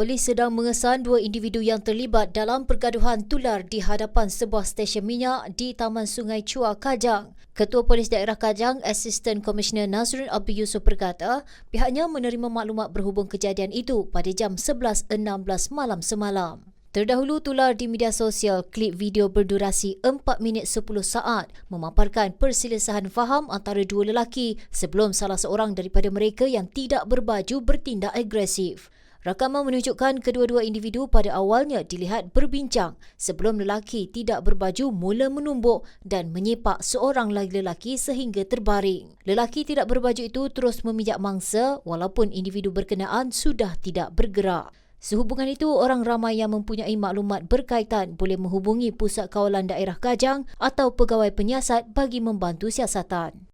Polis sedang mengesan dua individu yang terlibat dalam pergaduhan tular di hadapan sebuah stesen minyak di Taman Sungai Chua, Kajang. Ketua Polis Daerah Kajang, Assistant Commissioner Nazrul Abdul Yusuf berkata, pihaknya menerima maklumat berhubung kejadian itu pada jam 11.16 malam semalam. Terdahulu tular di media sosial klip video berdurasi 4 minit 10 saat memaparkan perselisihan faham antara dua lelaki sebelum salah seorang daripada mereka yang tidak berbaju bertindak agresif. Rakaman menunjukkan kedua-dua individu pada awalnya dilihat berbincang sebelum lelaki tidak berbaju mula menumbuk dan menyepak seorang lagi lelaki sehingga terbaring. Lelaki tidak berbaju itu terus memijak mangsa walaupun individu berkenaan sudah tidak bergerak. Sehubungan itu, orang ramai yang mempunyai maklumat berkaitan boleh menghubungi Pusat Kawalan Daerah Kajang atau Pegawai Penyiasat bagi membantu siasatan.